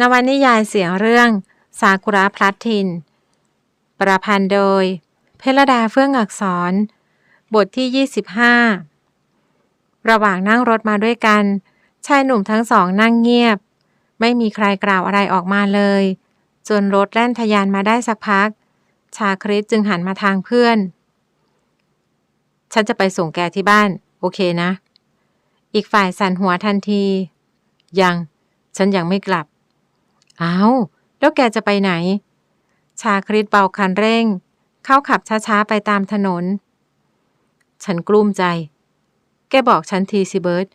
นวนิยายเสียงเรื่องซากุระพลัดทิน ประพันธ์โดย เพลดาเฟื่องอักษร บทที่ 25 ระหว่างนั่งรถมาด้วยกัน ชายหนุ่มทั้งสองนั่งเงียบ ไม่มีใครกล่าวอะไรออกมาเลย จนรถแล่นทะยานมาได้สักพัก ชาคริสจึงหันมาทางเพื่อน ฉันจะไปส่งแกที่บ้าน โอเคนะ อีกฝ่ายสั่นหัวทันที ยัง ฉันยังไม่กลับ อ้าว แล้วแกจะไปไหน ชาคริสเบาคันเร่ง เข้าขับช้าๆไปตามถนน ฉันกลุ้มใจ แกบอกฉันทีสิเบิร์ต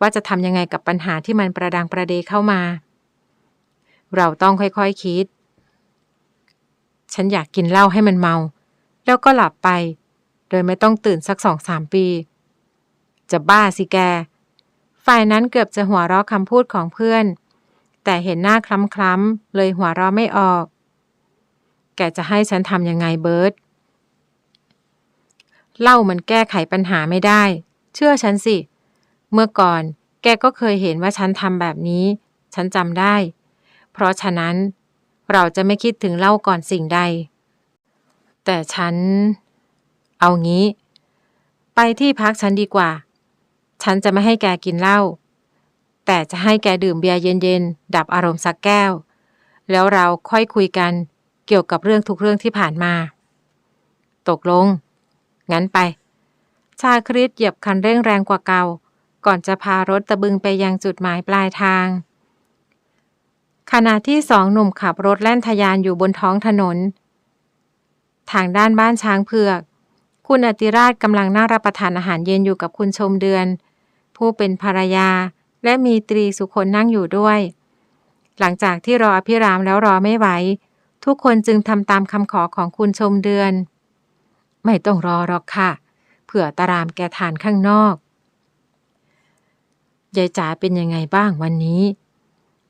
ว่าจะทำยังไงกับปัญหาที่มันประดังประเดเข้ามา เราต้องค่อยๆคคิด ฉันอยากกินเหล้าให้มันเมา แล้วก็หลับไป โดยไม่ต้องตื่นสักสองสามปี จะบ้าสิแก ฝ่ายนั้นเกือบจะหัวเราะคำพูดของเพื่อน แต่เห็นหน้าคล้ำๆเลยหัวเราะไม่ออก แกจะให้ฉันทำยังไงเบิร์ตเหล้ามันแก้ไขปัญหาไม่ได้ เชื่อฉันสิ เมื่อก่อนแกก็เคยเห็นว่าฉันทำแบบนี้ ฉันจำได้ เพราะฉะนั้นเราจะไม่คิดถึงเหล้าก่อนสิ่งใด แต่ฉัน เอางี้ ไปที่พักฉันดีกว่า ฉันจะไม่ให้แกกินเหล้า แต่จะให้แกดื่มเบียร์เย็นๆ ดับอารมณ์สักแก้ว แล้วเราค่อยคุยกันเกี่ยวกับเรื่องทุกเรื่องที่ผ่านมา ตกลง งั้นไป ชาคริสเหยียบคันเร่งแรงกว่าเก่า ก่อนจะพารถตะบึงไปยังจุดหมายปลายทาง ขณะที่สองหนุ่มขับรถแล่นทะยานอยู่บนท้องถนน ทางด้านบ้านช้างเผือก คุณอติราชกำลังนั่งรับประทานอาหารเย็นอยู่กับคุณชมเดือน ผู้เป็นภรรยา และมีตรีสุคนนั่งอยู่ด้วย หลังจากที่รออภิรามแล้วรอไม่ไหว ทุกคนจึงทำตามคำขอของคุณชมเดือน ไม่ต้องรอหรอกค่ะ เผื่อตารามแกทานข้างนอกยายจ๋าเป็นยังไงบ้างวันนี้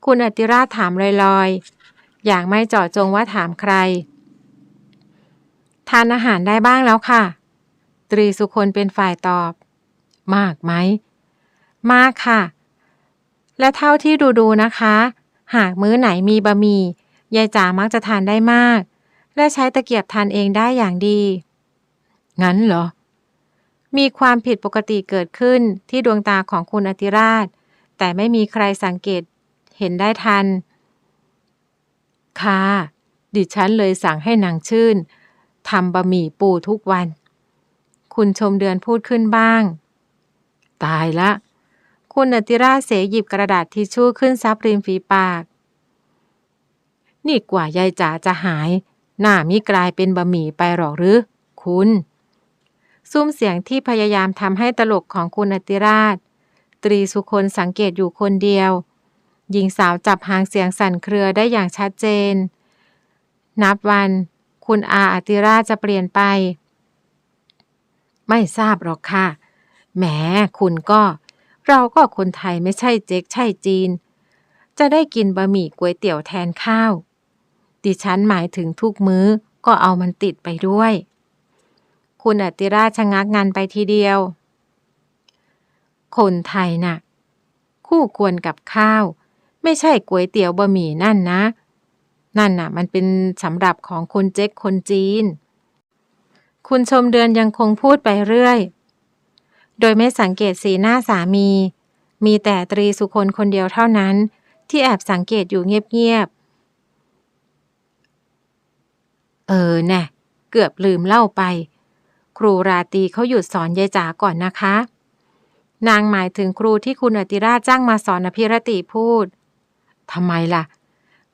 คุณอติราชถามลอยๆ อย่างไม่เจาะจงว่าถามใคร ทานอาหารได้บ้างแล้วค่ะ ตรีสุคนเป็นฝ่ายตอบ มากไหม มากค่ะ และเท่าที่ดูๆนะคะ หากมื้อไหนมีบะหมี่ยายจ๋ามักจะทานได้มาก และใช้ตะเกียบทานเองได้อย่างดี งั้นเหรอ มีความผิดปกติเกิดขึ้นที่ดวงตาของคุณอติราช แต่ไม่มีใครสังเกตเห็นได้ทัน ค่ะ ดิฉันเลยสั่งให้นางชื่นทำบะหมี่ปูทุกวัน คุณชมเดือนพูดขึ้นบ้าง ตายละ คุณอติราชเสหยิบกระดาษทิชชู่ขึ้นซับริมฝีปาก นี่กว่ายายจ๋าจะหาย หน้ามิกลายเป็นบะหมี่ไปหรอกหรือ คุณซุ้มเสียงที่พยายามทำให้ตลกของคุณอติราช ตรีสุคนสังเกตอยู่คนเดียว หญิงสาวจับหางเสียงสั่นเครือได้อย่างชัดเจน นับวัน คุณอาอติราชจะเปลี่ยนไป ไม่ทราบหรอกค่ะแหมคุณก็ เราก็คนไทยไม่ใช่เจ๊กใช่จีน จะได้กินบะหมี่ก๋วยเตี๋ยวแทนข้าว ดิฉันหมายถึงทุกมื้อก็เอามันติดไปด้วย คุณอติราชะงักงันไปทีเดียว คนไทยน่ะ คู่ควรกับข้าว ไม่ใช่ก๋วยเตี๋ยวบะหมี่นั่นนะ นั่นน่ะ มันเป็นสำหรับของคนเจ๊กคนจีน คุณชมเดือนยังคงพูดไปเรื่อย โดยไม่สังเกตสีหน้าสามี มีแต่ตรีสุคนคนเดียวเท่านั้น ที่แอบสังเกตอยู่เงียบๆ เออแน่เกือบลืมเล่าไป ครูราตีเขาหยุดสอนยายจ๋าก่อนนะคะ นางหมายถึงครูที่คุณอติราชจ้างมาสอนอภิรติพูดทำไมล่ะ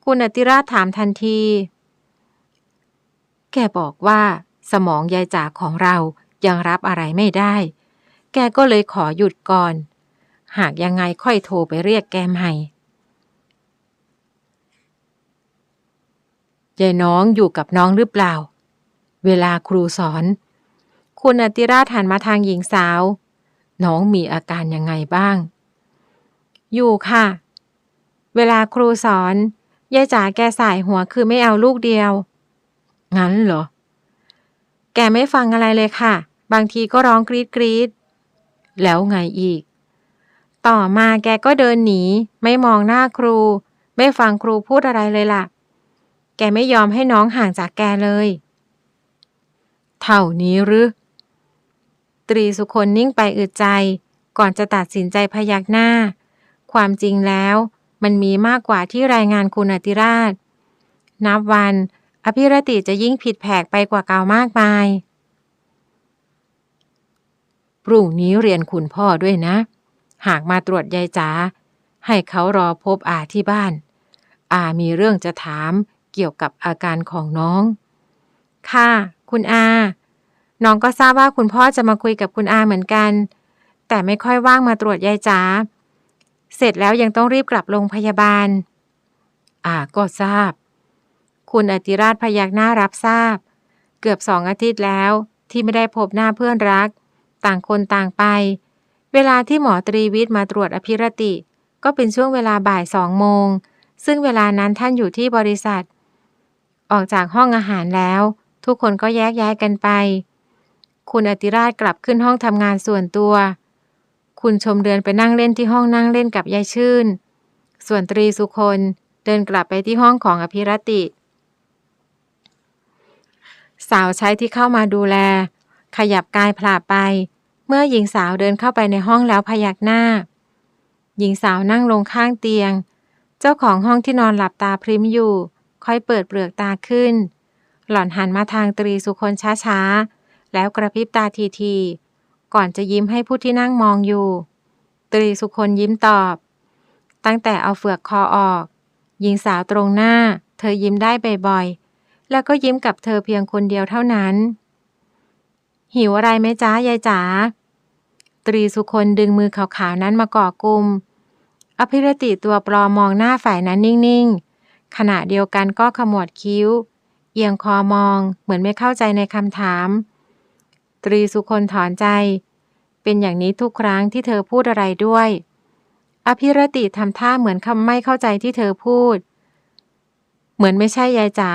คุณอติราชถามทันที แกบอกว่า สมองยายจ๋าของเรายังรับอะไรไม่ได้ แกก็เลยขอหยุดก่อน หากยังไงค่อยโทรไปเรียกแกใหม่ยายน้องอยู่กับน้องหรือเปล่า เวลาครูสอน คุณอติราชหันมาทางหญิงสาว น้องมีอาการยังไงบ้าง อยู่ค่ะ เวลาครูสอนยายจ๋าแกสายหัวคือไม่เอาลูกเดียว งั้นเหรอ แกไม่ฟังอะไรเลยค่ะ บางทีก็ร้องกรีดกรีด แล้วไงอีก ต่อมาแกก็เดินหนี ไม่มองหน้าครู ไม่ฟังครูพูดอะไรเลยล่ะ แกไม่ยอมให้น้องห่างจากแกเลย เท่านี้หรือ ตรีสุคนนิ่งไปอึดใจ ก่อนจะตัดสินใจพยักหน้า ความจริงแล้วมันมีมากกว่าที่รายงานคุณอติราช นับวัน อภิรติจะยิ่งผิดแผกไปกว่าเก่ามากมาย พรุ่งนี้เรียนคุณพ่อด้วยนะ หากมาตรวจยายจ๋าให้เขารอพบอาที่บ้าน อามีเรื่องจะถามเกี่ยวกับอาการของน้อง ค่ะ คุณอา น้องก็ทราบว่าคุณพ่อจะมาคุยกับคุณอาเหมือนกัน แต่ไม่ค่อยว่างมาตรวจยายจ๋าเสร็จแล้วยังต้องรีบกลับโรงพยาบาล อาก็ทราบ คุณอติราชพยักหน้ารับทราบ เกือบสองอาทิตย์แล้วที่ไม่ได้พบหน้าเพื่อนรัก ต่างคนต่างไป เวลาที่หมอตรีวิทย์มาตรวจอภิรติ ก็เป็นช่วงเวลาบ่ายสองโมง ซึ่งเวลานั้นท่านอยู่ที่บริษัท ออกจากห้องอาหารแล้ว ทุกคนก็แยกย้ายกันไป คุณอติราชกลับขึ้นห้องทำงานส่วนตัว คุณชมเดือนไปนั่งเล่นที่ห้องนั่งเล่นกับยายชื่น ส่วนตรีสุคนเดินกลับไปที่ห้องของอภิรติ สาวใช้ที่เข้ามาดูแล ขยับกายพลาไป เมื่อหญิงสาวเดินเข้าไปในห้องแล้วพยักหน้า หญิงสาวนั่งลงข้างเตียง เจ้าของห้องที่นอนหลับตาพริมอยู่ ค่อยเปิดเปลือกตาขึ้น หล่อนหันมาทางตรีสุคนช้าๆ แล้วกระพริบตาทีๆ ก่อนจะยิ้มให้ผู้ที่นั่งมองอยู่ ตรีสุคนยิ้มตอบ ตั้งแต่เอาเฟือกคอออก หญิงสาวตรงหน้า เธอยิ้มได้บ่อยๆแล้วก็ยิ้มกับเธอเพียงคนเดียวเท่านั้น หิวอะไรไหมจ้ายายจ๋าตรีสุคนดึงมือขาวๆนั้นมาก่อกุม อภิรติตัวปลอมมองหน้าฝ่ายนั้นนิ่งๆ ขณะเดียวกันก็ขมวดคิ้ว เอียงคอมองเหมือนไม่เข้าใจในคำถาม ตรีสุคนถอนใจ เป็นอย่างนี้ทุกครั้งที่เธอพูดอะไรด้วย อภิรติทำท่าเหมือนคำไม่เข้าใจที่เธอพูด เหมือนไม่ใช่ยายจ๋า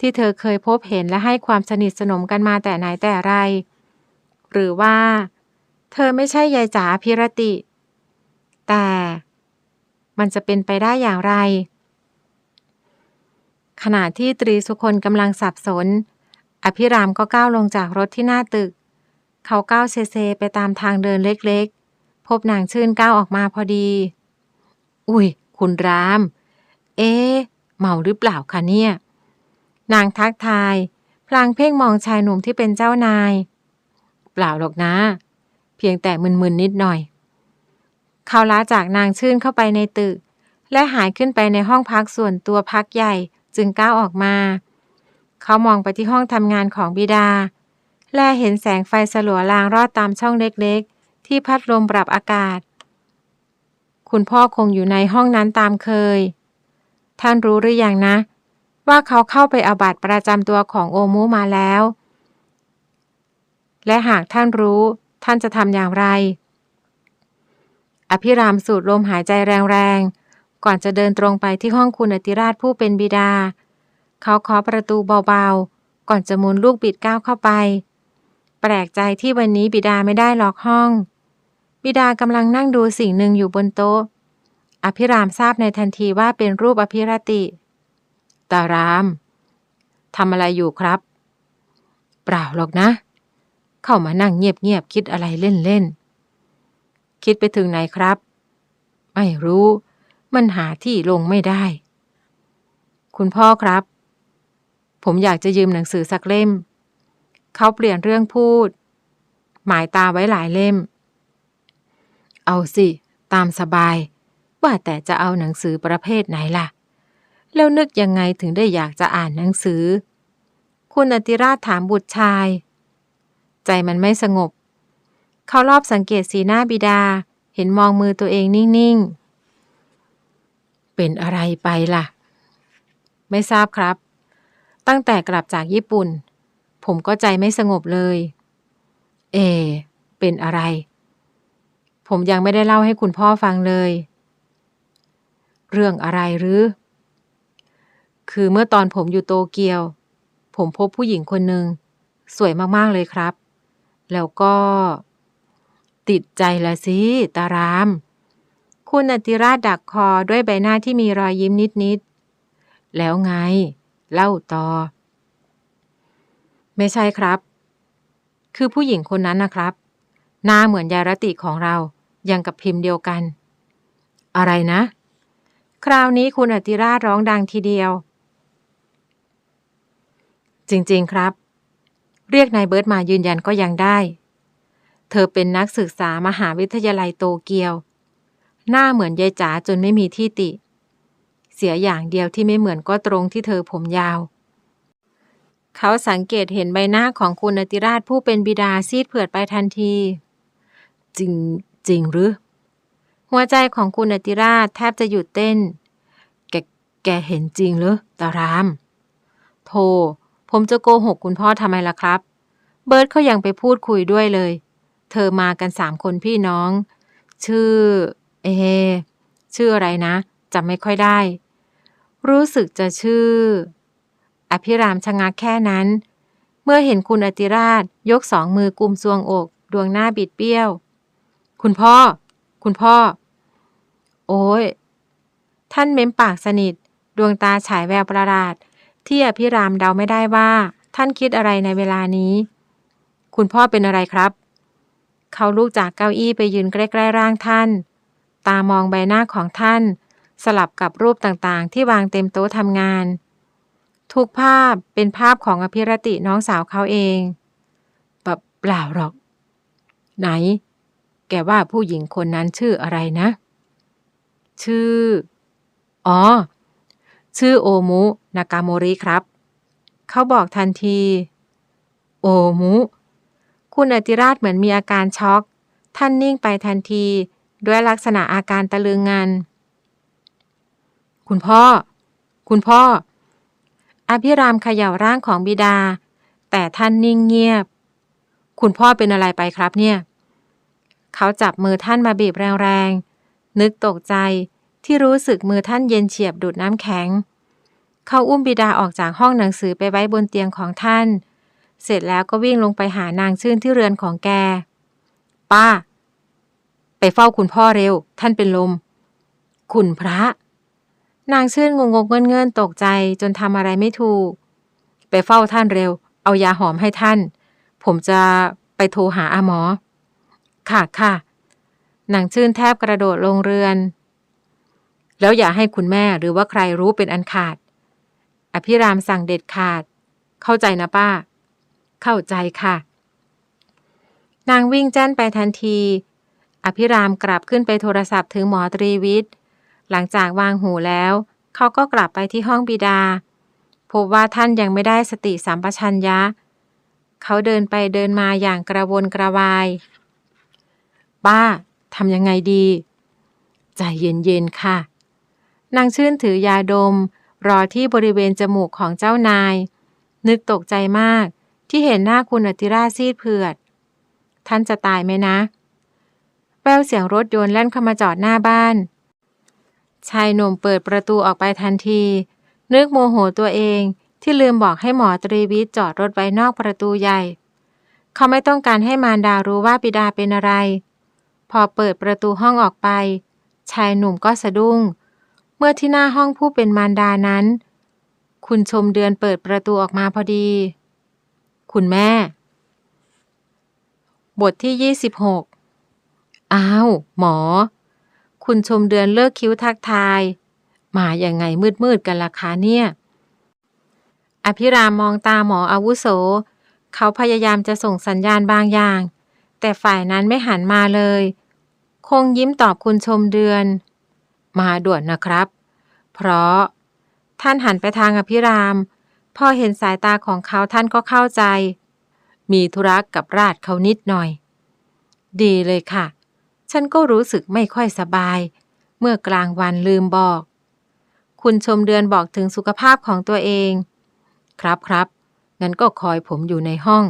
ที่เธอเคยพบเห็นและให้ความสนิทสนมกันมาแต่ไหนแต่ไร หรือว่า เธอไม่ใช่ยายจ๋าอภิรติ แต่มันจะเป็นไปได้อย่างไร ขณะที่ตรีสุคนกำลังสับสน อภิรามก็ก้าวลงจากรถที่หน้าตึก เขาก้าวเซเซไปตามทางเดินเล็กๆ พบนางชื่นก้าวออกมาพอดี อุ้ย คุณราม เอ๊ะเมาหรือเปล่าคะเนี่ย นางทักทาย พลางเพ่งมองชายหนุ่มที่เป็นเจ้านาย เปล่าหรอกนะ เพียงแต่มึนๆนิดหน่อย เขาล้าจากนางชื่นเข้าไปในตึก และหายขึ้นไปในห้องพักส่วนตัวพักใหญ่จึงก้าวออกมา เขามองไปที่ห้องทำงานของบิดา และเห็นแสงไฟสลัวลางรอดตามช่องเล็กๆ ที่พัดลมปรับอากาศ คุณพ่อคงอยู่ในห้องนั้นตามเคย ท่านรู้หรืออยังนะ ว่าเขาเข้าไปเอาบัตรประจำตัวของโอมุมาแล้ว และหากท่านรู้ท่านจะทำอย่างไร อภิรามสูดลมหายใจแรงๆ ก่อนจะเดินตรงไปที่ห้องคุณอติราชผู้เป็นบิดา เขาเคาะประตูเบาๆ ก่อนจะมุนลูกบิดก้าวเข้าไป แปลกใจที่วันนี้บิดาไม่ได้ล็อกห้อง บิดากำลังนั่งดูสิ่งหนึ่งอยู่บนโต๊ะ อภิรามทราบในทันทีว่าเป็นรูปอภิรติ ตารามทำอะไรอยู่ครับ เปล่าหรอกนะ เข้ามานั่งเงียบๆคิดอะไรเล่นๆ คิดไปถึงไหนครับ ไม่รู้ มันหาที่ลงไม่ได้ คุณพ่อครับ ผมอยากจะยืมหนังสือสักเล่ม เขาเปลี่ยนเรื่องพูด หมายตาไว้หลายเล่ม เอาสิ ตามสบาย ว่าแต่จะเอาหนังสือประเภทไหนล่ะ แล้วนึกยังไงถึงได้อยากจะอ่านหนังสือ คุณอติราชถามบุตรชาย ใจมันไม่สงบ เขารอบสังเกตสีหน้าบิดา เห็นมองมือตัวเองนิ่ง ๆ เป็นอะไรไปล่ะ ไม่ทราบครับ ตั้งแต่กลับจากญี่ปุ่น ผมก็ใจไม่สงบเลย เอ เป็นอะไร ผมยังไม่ได้เล่าให้คุณพ่อฟังเลย เรื่องอะไรหรือ คือเมื่อตอนผมอยู่โตเกียว ผมพบผู้หญิงคนหนึ่ง สวยมากๆเลยครับ แล้วก็ ติดใจละสิ ตาราม คุณอติราชดักคอด้วยใบหน้าที่มีรอยยิ้มนิดๆ แล้วไง เล่าต่อ ไม่ใช่ครับ คือผู้หญิงคนนั้นนะครับ หน้าเหมือนยายรติของเรา ยังกับพิมพ์เดียวกัน อะไรนะคราวนี้คุณอติราชร้องดังทีเดียว จริงๆครับ เรียกนายเบิร์ตมายืนยันก็ยังได้ เธอเป็นนักศึกษามหาวิทยาลัยโตเกียว หน้าเหมือนยายจ๋าจนไม่มีที่ติ เสียอย่างเดียวที่ไม่เหมือนก็ตรงที่เธอผมยาว เขาสังเกตเห็นใบหน้าของคุณอติราชผู้เป็นบิดาซีดเผือดไปทันที จริงจริงหรือ หัวใจของคุณอติราชแทบจะหยุดเต้น แกแกเห็นจริงหรือตารามโธ่ ผมจะโกหกคุณพ่อทำไมล่ะครับ เบิร์ตเขายังไปพูดคุยด้วยเลย เธอมากันสามคนพี่น้อง ชื่อ เอ ชื่ออะไรนะจำไม่ค่อยได้ รู้สึกจะชื่อ อภิรามชะงักแค่นั้น เมื่อเห็นคุณอติราชยกสองมือกุมซวงอก ดวงหน้าบิดเบี้ยว คุณพ่อ คุณพ่อ โอ้ยท่านเม้มปากสนิท ดวงตาฉายแววประหลาด ที่อภิรามเดาไม่ได้ว่า ท่านคิดอะไรในเวลานี้ คุณพ่อเป็นอะไรครับ เขาลุกจากเก้าอี้ไปยืนใกล้ๆร่างท่าน ตามองใบหน้าของท่าน สลับกับรูปต่างๆ ที่วางเต็มโต๊ะทำงาน ทุกภาพเป็นภาพของอภิรติน้องสาวเขาเองแบบเปล่าหรอก ไหน แกว่าผู้หญิงคนนั้นชื่ออะไรนะ ชื่อ อ๋อ ชื่อโอมุ นากาโมริครับ เขาบอกทันที โอมุ คุณอติราชเหมือนมีอาการช็อก ท่านนิ่งไปทันที ด้วยลักษณะอาการตะลึงงัน คุณพ่อ คุณพ่อ อภิรามเขย่าร่างของบิดา แต่ท่านนิ่งเงียบ คุณพ่อเป็นอะไรไปครับเนี่ย เขาจับมือท่านมาบีบแรงๆ นึกตกใจที่รู้สึกมือท่านเย็นเฉียบดูดน้ำแข็ง เขาอุ้มบิดาออกจากห้องหนังสือไปไว้บนเตียงของท่าน เสร็จแล้วก็วิ่งลงไปหานางชื่นที่เรือนของแก ป้า ไปเฝ้าคุณพ่อเร็ว ท่านเป็นลม คุณพระ นางชื่นงงงเงินๆตกใจจนทำอะไรไม่ถูก ไปเฝ้าท่านเร็ว เอายาหอมให้ท่าน ผมจะไปโทรหาอาหมอ ค่ะค่ะนางชื่นแทบกระโดดลงเรือน แล้วอย่าให้คุณแม่หรือว่าใครรู้เป็นอันขาด อภิรามสั่งเด็ดขาด เข้าใจนะป้า เข้าใจค่ะ นางวิ่งแจ้นไปทันที อภิรามกลับขึ้นไปโทรศัพท์ถึงหมอตรีวิทย์ หลังจากวางหูแล้ว เขาก็กลับไปที่ห้องบิดา พบว่าท่านยังไม่ได้สติสัมปชัญญะ เขาเดินไปเดินมาอย่างกระวนกระวาย ป้าทำยังไงดี ใจเย็นๆค่ะ นางชื่นถือยาดม รอที่บริเวณจมูกของเจ้านาย นึกตกใจมากที่เห็นหน้าคุณอติราชซีดเผือด ท่านจะตายไหมนะ แววเสียงรถยนต์แล่นเข้ามาจอดหน้าบ้าน ชายหนุ่มเปิดประตูออกไปทันที นึกโมโหตัวเองที่ลืมบอกให้หมอตรีวิทย์จอดรถไว้นอกประตูใหญ่ เขาไม่ต้องการให้มารดารู้ว่าบิดาเป็นอะไร พอเปิดประตูห้องออกไป ชายหนุ่มก็สะดุ้ง เมื่อที่หน้าห้องผู้เป็นมารดานั้น คุณชมเดือนเปิดประตูออกมาพอดี คุณแม่ บทที่ 26 อ้าว หมอ คุณชมเดือนเลิกคิ้วทักทาย มาอย่างไงมืดๆกันล่ะคะเนี่ย อภิรามมองตาหมออาวุโส เขาพยายามจะส่งสัญญาณบางอย่าง แต่ฝ่ายนั้นไม่หันมาเลย คงยิ้มตอบคุณชมเดือน มาด่วนนะครับ เพราะ ท่านหันไปทางอภิราม พอเห็นสายตาของเขาท่านก็เข้าใจ มีธุระกับราชเขานิดหน่อย ดีเลยค่ะ ฉันก็รู้สึกไม่ค่อยสบาย เมื่อกลางวันลืมบอก คุณชมเดือนบอกถึงสุขภาพของตัวเอง ครับครับงั้นก็คอยผมอยู่ในห้อง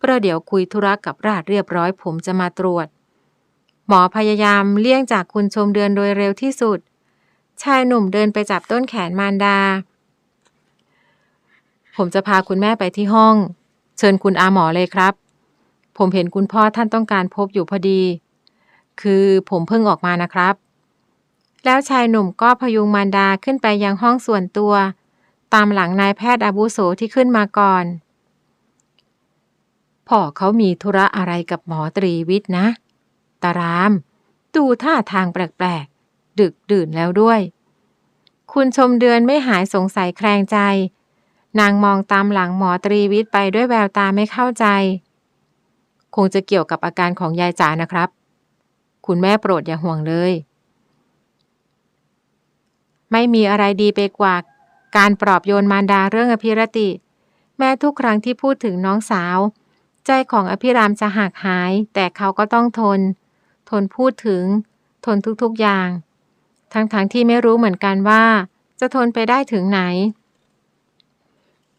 ประเดี๋ยวคุยธุระกับราชเรียบร้อยผมจะมาตรวจ หมอพยายามเลี่ยงจากคุณชมเดือนโดยเร็วที่สุด ชายหนุ่มเดินไปจับต้นแขนมารดา ผมจะพาคุณแม่ไปที่ห้อง เชิญคุณอาหมอเลยครับ ผมเห็นคุณพ่อท่านต้องการพบอยู่พอดี คือผมเพิ่งออกมานะครับ แล้วชายหนุ่มก็พยุงมารดาขึ้นไปยังห้องส่วนตัว ตามหลังนายแพทย์อาวุโสที่ขึ้นมาก่อนพ่อเขามีธุระอะไรกับหมอตรีวิทย์นะ ตาราม ดูท่าทางแปลกๆ ดึกดื่นแล้วด้วย คุณชมเดือนไม่หายสงสัยแคลงใจ นางมองตามหลังหมอตรีวิทย์ไปด้วยแววตาไม่เข้าใจ คงจะเกี่ยวกับอาการของยายจ๋านะครับ คุณแม่โปรดอย่าห่วงเลย ไม่มีอะไรดีไปกว่าการปลอบโยนมารดาเรื่องอภิรติ แม้ทุกครั้งที่พูดถึงน้องสาว ใจของอภิรามจะหักหาย แต่เขาก็ต้องทน ทนพูดถึง ทนทุกๆอย่าง ทั้งๆทที่ไม่รู้เหมือนกันว่า จะทนไปได้ถึงไหน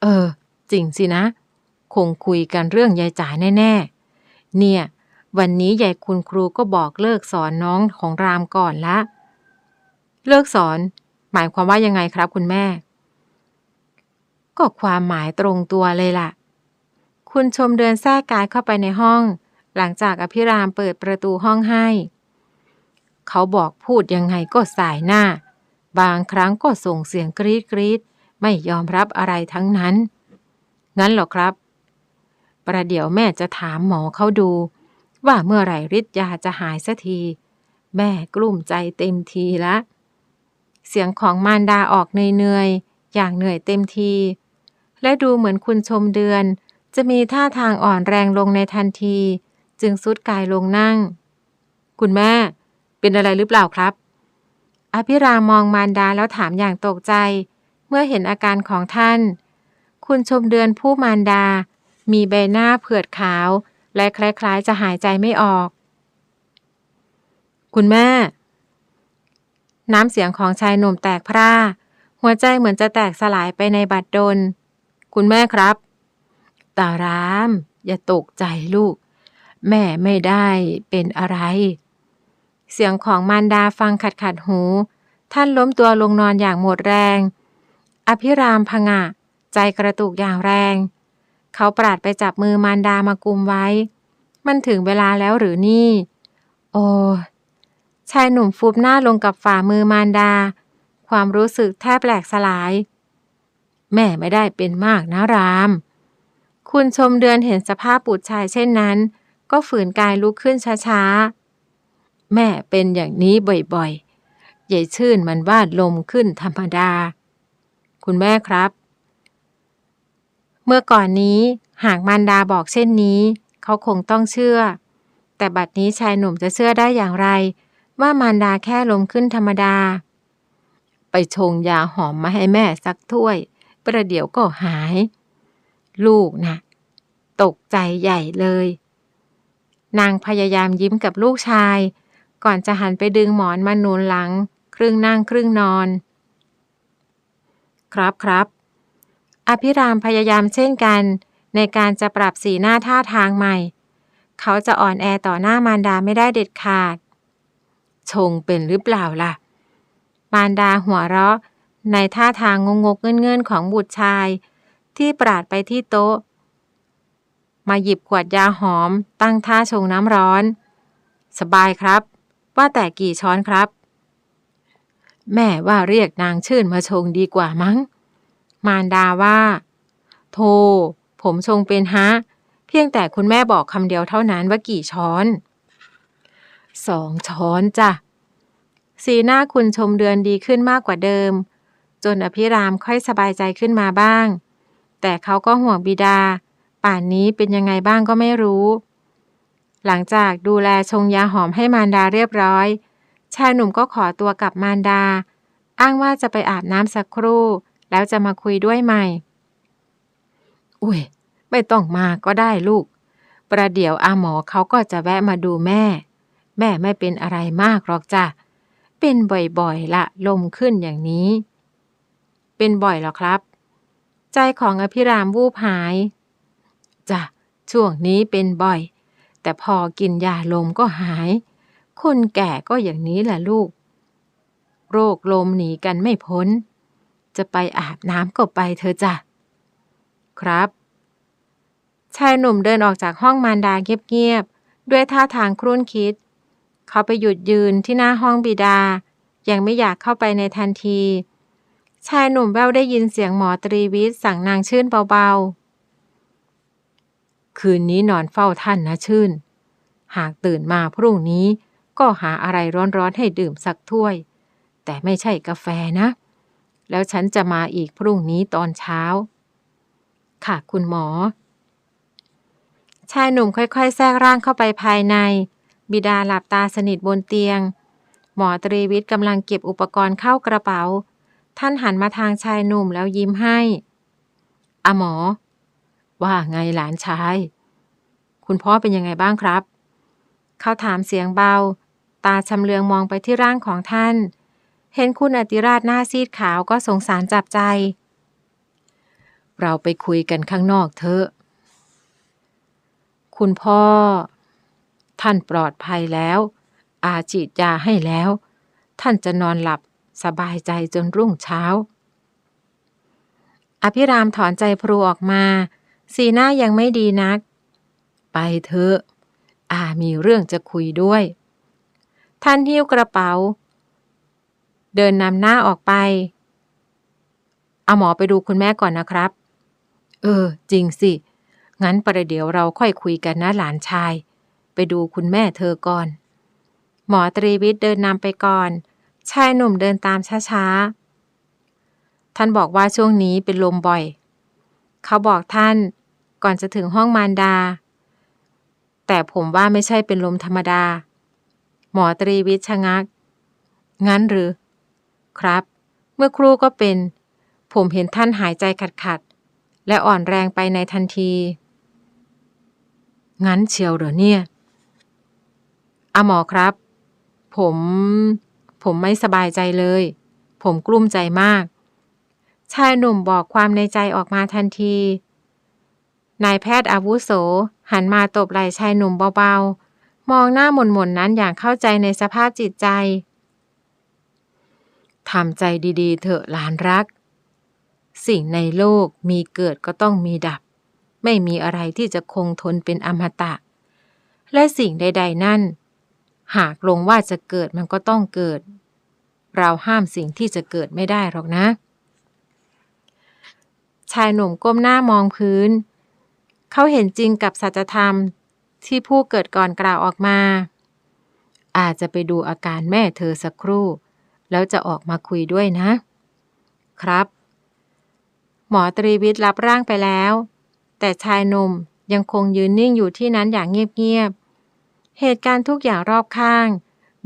เออ จริงสินะ คงคุยกันเรื่องยายจ๋าแน่ ๆ เนี่ย วันนี้ยายคุณครูก็บอกเลิกสอนน้องของรามก่อนละ เลิกสอน หมายความว่ายังไงครับคุณแม่ ก็ความหมายตรงตัวเลยล่ะ คุณชมเดินแทรกกายเข้าไปในห้อง หลังจากอภิรามเปิดประตูห้องให้ เขาบอกพูดยังไงก็สายหน้า บางครั้งก็ส่งเสียงกรีดกรีดไม่ยอมรับอะไรทั้งนั้น งั้นหรอครับ ประเดี๋ยวแม่จะถามหมอเขาดู ว่าเมื่อไหร่ฤทธิ์ยาจะหายสักที แม่กลุ้มใจเต็มทีละ เสียงของมารดาออกเหนื่อยๆอย่างเหนื่อยเต็มที และดูเหมือนคุณชมเดือนจะมีท่าทางอ่อนแรงลงในทันที จึงสุดกายลงนั่ง คุณแม่ เป็นอะไรหรือเปล่าครับ อภิรามมองมารดาแล้วถามอย่างตกใจ เมื่อเห็นอาการของท่าน คุณชมเดือนผู้มารดา มีใบหน้าเผือดขาว และคล้ายๆ จะหายใจไม่ออก คุณแม่ น้ำเสียงของชายหนุ่มแตกพร่าหัวใจเหมือนจะแตกสลายไปในบัดดล คุณแม่ครับ ตาราม อย่าตกใจลูก แม่ไม่ได้เป็นอะไร เสียงของมารดาฟังขัดขัดหู ท่านล้มตัวลงนอนอย่างหมดแรง อภิรามพงะ ใจกระตุกอย่างแรง เขาปราดไปจับมือมารดามากุมไว้ มันถึงเวลาแล้วหรือนี่ โอ้ชายหนุ่มฟุบหน้าลงกับฝ่ามือมารดา ความรู้สึกแทบแหลกสลาย แม่ไม่ได้เป็นมากนะราม คุณชมเดือนเห็นสภาพบุตรชายเช่นนั้น ก็ฝืนกายลุกขึ้นช้าๆ แม่เป็นอย่างนี้บ่อยๆใหญ่ชื่นมันวาดลมขึ้นธรรมดา คุณแม่ครับ เมื่อก่อนนี้หากมารดาบอกเช่นนี้ เขาคงต้องเชื่อ แต่บัดนี้ชายหนุ่มจะเชื่อได้อย่างไร ว่ามารดาแค่ลมขึ้นธรรมดา ไปชงยาหอมมาให้แม่สักถ้วย ประเดี๋ยวก็หาย ลูกนะตกใจใหญ่เลย นางพยายามยิ้มกับลูกชาย ก่อนจะหันไปดึงหมอนมาหนุนหลัง ครึ่งนั่งครึ่งนอน ครับครับ อภิรามพยายามเช่นกัน ในการจะปรับสีหน้าท่าทางใหม่ เขาจะอ่อนแอต่อหน้ามารดาไม่ได้เด็ดขาด ชงเป็นหรือเปล่าล่ะ มารดาหัวเราะ ในท่าทางงงกเงื่อนๆของบุตรชาย ที่ปราดไปที่โต๊ะ มาหยิบขวดยาหอม ตั้งท่าชงน้ำร้อน สบายครับ ว่าแต่กี่ช้อนครับ แม่ว่าเรียกนางชื่นมาชงดีกว่ามั้ง มารดาว่า โท ผมชงเป็นฮะ เพียงแต่คุณแม่บอกคำเดียวเท่านั้นว่ากี่ช้อน สองช้อนจ้ะ สีหน้าคุณชมเดือนดีขึ้นมากกว่าเดิม จนอภิรามค่อยสบายใจขึ้นมาบ้าง แต่เขาก็ห่วงบิดา ป่านนี้เป็นยังไงบ้างก็ไม่รู้ หลังจากดูแลชงยาหอมให้มารดาเรียบร้อย ชายหนุ่มก็ขอตัวกลับมารดา อ้างว่าจะไปอาบน้ำสักครู่ แล้วจะมาคุยด้วยใหม่ อุ้ย ไม่ต้องมาก็ได้ลูก ประเดี๋ยวอาหมอเขาก็จะแวะมาดูแม่ แม่ไม่เป็นอะไรมากหรอกจ้ะ เป็นบ่อยๆละลมขึ้นอย่างนี้ เป็นบ่อยหรอครับ ใจของอภิรามวูบหาย จ้ะช่วงนี้เป็นบ่อย แต่พอกินยาลมก็หาย คนแก่ก็อย่างนี้แหละลูก โรคลมหนีกันไม่พ้น จะไปอาบน้ำก็ไปเธอจ้ะ ครับ ชายหนุ่มเดินออกจากห้องมารดาเงียบๆ ด้วยท่าทางครุ่นคิด เขาไปหยุดยืนที่หน้าห้องบิดา ยังไม่อยากเข้าไปในทันที ชายหนุ่มแววได้ยินเสียงหมอตรีวิทย์สั่งนางชื่นเบาๆ คืนนี้นอนเฝ้าท่านนะชื่น หากตื่นมาพรุ่งนี้ก็หาอะไรร้อนๆให้ดื่มสักถ้วย แต่ไม่ใช่กาแฟนะ แล้วฉันจะมาอีกพรุ่งนี้ตอนเช้า ค่ะคุณหมอ ชายหนุ่มค่อยๆ แทรกร่างเข้าไปภายใน บิดาหลับตาสนิทบนเตียง หมอตรีวิทย์กำลังเก็บอุปกรณ์เข้ากระเป๋า ท่านหันมาทางชายหนุ่มแล้วยิ้มให้อะหมอ ว่าไงหลานชาย คุณพ่อเป็นยังไงบ้างครับ เขาถามเสียงเบา ตาชำเลืองมองไปที่ร่างของท่าน เห็นคุณอติราชหน้าซีดขาวก็สงสารจับใจ เราไปคุยกันข้างนอกเถอะ คุณพ่อ ท่านปลอดภัยแล้ว อาฉีดยาให้แล้ว ท่านจะนอนหลับสบายใจจนรุ่งเช้าอภิรามถอนใจพลูออกมา สีหน้ายังไม่ดีนัก ไปเถอะอามีเรื่องจะคุยด้วย ท่านหิ้วกระเป๋า เดินนำหน้าออกไป เอาหมอไปดูคุณแม่ก่อนนะครับ เออ จริงสิ งั้นประเดี๋ยวเราค่อยคุยกันนะหลานชาย ไปดูคุณแม่เธอก่อน หมอตรีวิทย์เดินนำไปก่อน ชายหนุ่มเดินตามช้าๆ ท่านบอกว่าช่วงนี้เป็นลมบ่อย เขาบอกท่านก่อนจะถึงห้องมารดา แต่ผมว่าไม่ใช่เป็นลมธรรมดา หมอตรีวิชงัก งั้นหรือ ครับ เมื่อครู่ก็เป็น ผมเห็นท่านหายใจขัดๆและอ่อนแรงไปในทันที งั้นเชียวเหรอเนี่ยอะหมอครับ ผม ผมไม่สบายใจเลย ผมกลุ้มใจมาก ชายหนุ่มบอกความในใจออกมาทันที นายแพทย์อาวุโส หันมาตบไหล่ชายหนุ่มเบาๆ มองหน้าหม่นๆนั้นอย่างเข้าใจในสภาพจิตใจทำใจดีๆ เถอะหลานรัก สิ่งในโลกมีเกิดก็ต้องมีดับ ไม่มีอะไรที่จะคงทนเป็นอมตะ และสิ่งใด ๆ นั่น หากลงว่าจะเกิดมันก็ต้องเกิด เราห้ามสิ่งที่จะเกิดไม่ได้หรอกนะ ชายหนุ่มก้มหน้ามองพื้น เขาเห็นจริงกับสัจธรรมที่ผู้เกิดก่อนกล่าวออกมา อาจจะไปดูอาการแม่เธอสักครู่ แล้วจะออกมาคุยด้วยนะ ครับ หมอตรีวิทย์รับร่างไปแล้ว แต่ชายหนุ่มยังคงยืนนิ่งอยู่ที่นั้นอย่างเงียบๆ เหตุการณ์ทุกอย่างรอบข้าง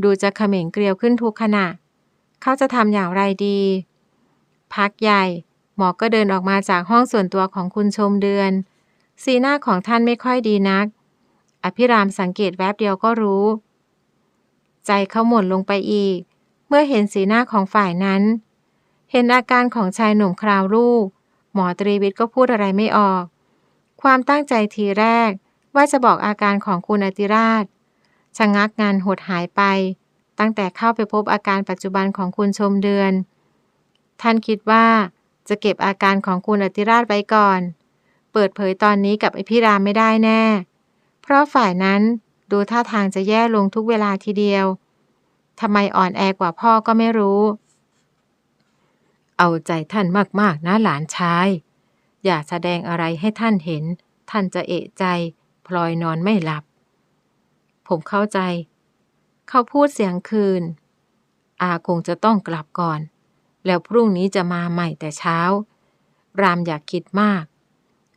ดูจะเขม่งเกลียวขึ้นทุกขณะ เขาจะทำอย่างไรดี พักใหญ่ หมอก็เดินออกมาจากห้องส่วนตัวของคุณชมเดือน สีหน้าของท่านไม่ค่อยดีนัก อภิรามสังเกตแวบเดียวก็รู้ ใจเขาหม่นลงไปอีก เมื่อเห็นสีหน้าของฝ่ายนั้น เห็นอาการของชายหนุ่มคราวลูก หมอตรีวิทย์ก็พูดอะไรไม่ออก ความตั้งใจทีแรกว่าจะบอกอาการของคุณอติราชชะงักงานหดหายไป ตั้งแต่เข้าไปพบอาการปัจจุบันของคุณชมเดือน ท่านคิดว่า จะเก็บอาการของคุณอติราชไว้ก่อน เปิดเผยตอนนี้กับไอพี่รามไม่ได้แน่ เพราะฝ่ายนั้นดูท่าทางจะแย่ลงทุกเวลาทีเดียวทำไมอ่อนแอกว่าพ่อก็ไม่รู้ เอาใจท่านมากๆนะหลานชาย อย่าแสดงอะไรให้ท่านเห็น ท่านจะเอะใจ พลอยนอนไม่หลับ ผมเข้าใจ เขาพูดเสียงคืน อาคงจะต้องกลับก่อน แล้วพรุ่งนี้จะมาใหม่แต่เช้า รามอยากคิดมาก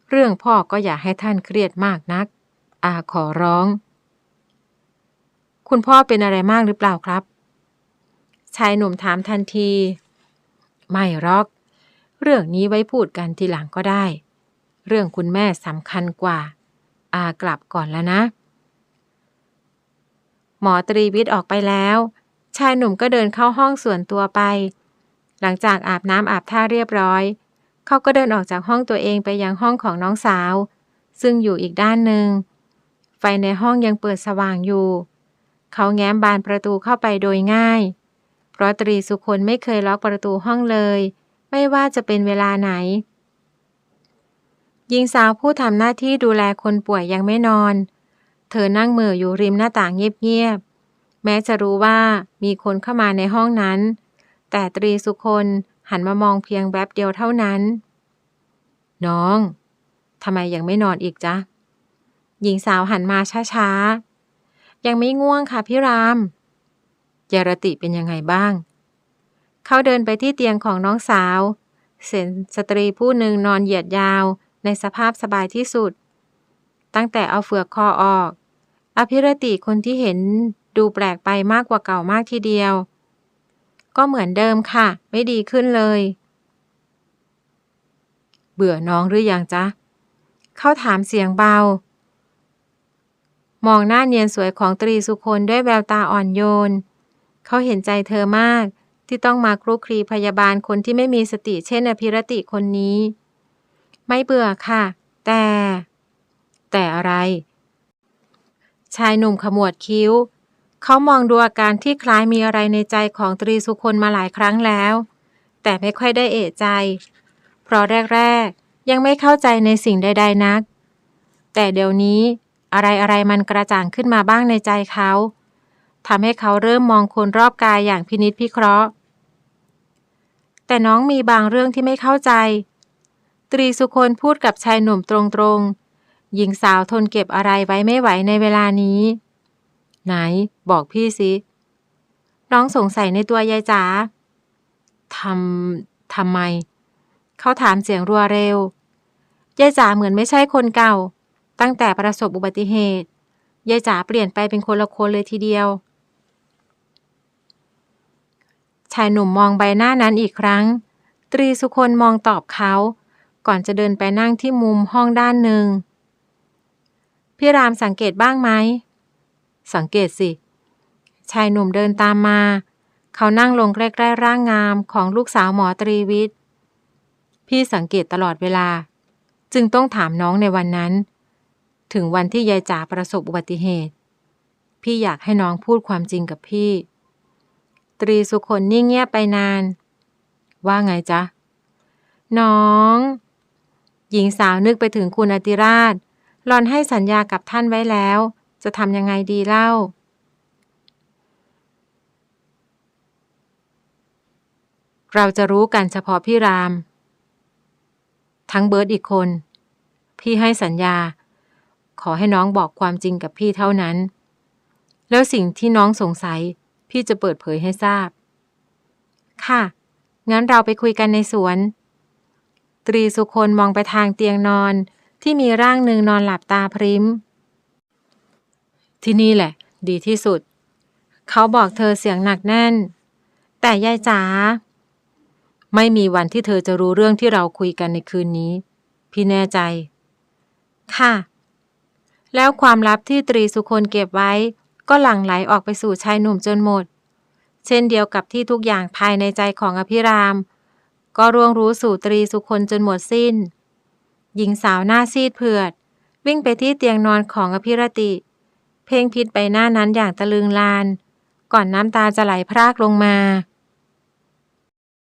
เรื่องพ่อก็อย่าให้ท่านเครียดมากนัก อาขอร้อง คุณพ่อเป็นอะไรมากหรือเปล่าครับ ชายหนุ่มถามทันที ไม่หรอก เรื่องนี้ไว้พูดกันทีหลังก็ได้ เรื่องคุณแม่สำคัญกว่า อากลับก่อนแล้วนะ หมอตรีวิทย์ออกไปแล้ว ชายหนุ่มก็เดินเข้าห้องส่วนตัวไป หลังจากอาบน้ำอาบท่าเรียบร้อย เขาก็เดินออกจากห้องตัวเองไปยังห้องของน้องสาว ซึ่งอยู่อีกด้านหนึ่ง ไฟในห้องยังเปิดสว่างอยู่ เขาแง้มบานประตูเข้าไปโดยง่าย เพราะตรีสุคนไม่เคยล็อกประตูห้องเลย ไม่ว่าจะเป็นเวลาไหนหญิงสาวผู้ทำหน้าที่ดูแลคนป่วยยังไม่นอน เธอนั่งเหม่ออยู่ริมหน้าต่างเงียบๆ แม้จะรู้ว่ามีคนเข้ามาในห้องนั้น แต่ตรีสุคนหันมามองเพียงแวบเดียวเท่านั้น น้องทำไมยังไม่นอนอีกจ๊ะ หญิงสาวหันมาช้าๆ ยังไม่ง่วงค่ะพี่รามยารติเป็นยังไงบ้าง เขาเดินไปที่เตียงของน้องสาวเห็นสตรีผู้หนึ่งนอนเหยียดยาวในสภาพสบายที่สุด ตั้งแต่เอาเฟือกคอออก อภิรติคนที่เห็นดูแปลกไปมากกว่าเก่ามากทีเดียว ก็เหมือนเดิมค่ะ ไม่ดีขึ้นเลย เบื่อน้องหรืออยังจ๊ะ เขาถามเสียงเบา มองหน้าเนียนสวยของตรีสุคนด้วยแววตาอ่อนโยน เขาเห็นใจเธอมากที่ต้องมาคลุกคลีพยาบาลคนที่ไม่มีสติเช่นอภิรติคนนี้ ไม่เบื่อค่ะ แต่ แต่อะไร ชายหนุ่มขมวดคิ้ว เขามองดูอาการที่คล้ายมีอะไรในใจของตรีสุคนมาหลายครั้งแล้ว แต่ไม่ค่อยได้เอะใจ เพราะแรก ๆ ยังไม่เข้าใจในสิ่งใด ๆ นัก แต่เดี๋ยวนี้อะไรๆมันกระจ่างขึ้นมาบ้างในใจเขาทำให้เขาเริ่มมองคนรอบกายอย่างพินิษพิเคราะห์ แต่น้องมีบางเรื่องที่ไม่เข้าใจ ตรีสุคนพูดกับชายหนุ่มตรงๆหญิงสาวทนเก็บอะไรไว้ไม่ไหวในเวลานี้ ไหน บอกพี่สิน้องสงสัยในตัวยายจ๋าทำทำไม เขาถามเสียงรัวเร็ว ยายจ๋าเหมือนไม่ใช่คนเก่า ตั้งแต่ประสบอุบัติเหตุ ยายจ๋าเปลี่ยนไปเป็นคนละคนเลยทีเดียว ชายหนุ่มมองใบหน้านั้นอีกครั้ง ตรีสุคนมองตอบเขา ก่อนจะเดินไปนั่งที่มุมห้องด้านหนึ่ง พี่รามสังเกตบ้างไหม สังเกตสิ ชายหนุ่มเดินตามมา เขานั่งลงใกล้ๆร่างงามของลูกสาวหมอตรีวิทย์ พี่สังเกตตลอดเวลา จึงต้องถามน้องในวันนั้น ถึงวันที่ยายจ๋าประสบอุบัติเหตุ พี่อยากให้น้องพูดความจริงกับพี่ ตรีสุคนนิ่งเงียบไปนาน ว่าไงจ๊ะ น้อง หญิงสาวนึกไปถึงคุณอติราชหลอนให้สัญญากับท่านไว้แล้ว จะทำยังไงดีเล่า เราจะรู้กันเฉพาะพี่ราม ทั้งเบิร์ดอีกคน พี่ให้สัญญา ขอให้น้องบอกความจริงกับพี่เท่านั้น แล้วสิ่งที่น้องสงสัย พี่จะเปิดเผยให้ทราบ ค่ะ งั้นเราไปคุยกันในสวน ตรีสุคนมองไปทางเตียงนอนที่มีร่างหนึ่งนอนหลับตาพริ้ม ที่นี่แหละ ดีที่สุด เขาบอกเธอเสียงหนักแน่น แต่ยายจ๋าไม่มีวันที่เธอจะรู้เรื่องที่เราคุยกันในคืนนี้ พี่แน่ใจ ค่ะ แล้วความลับที่ตรีสุคนเก็บไว้ ก็หลั่งไหลออกไปสู่ชายหนุ่มจนหมด เช่นเดียวกับที่ทุกอย่างภายในใจของอภิราม ก็ร่วงรู้สู่ตรีสุคนจนหมดสิ้น หญิงสาวหน้าซีดเผือด วิ่งไปที่เตียงนอนของอภิรติ เพ่งพิษใบหน้านั้นอย่างตะลึงลาน ก่อนน้ำตาจะไหลพรากลงมา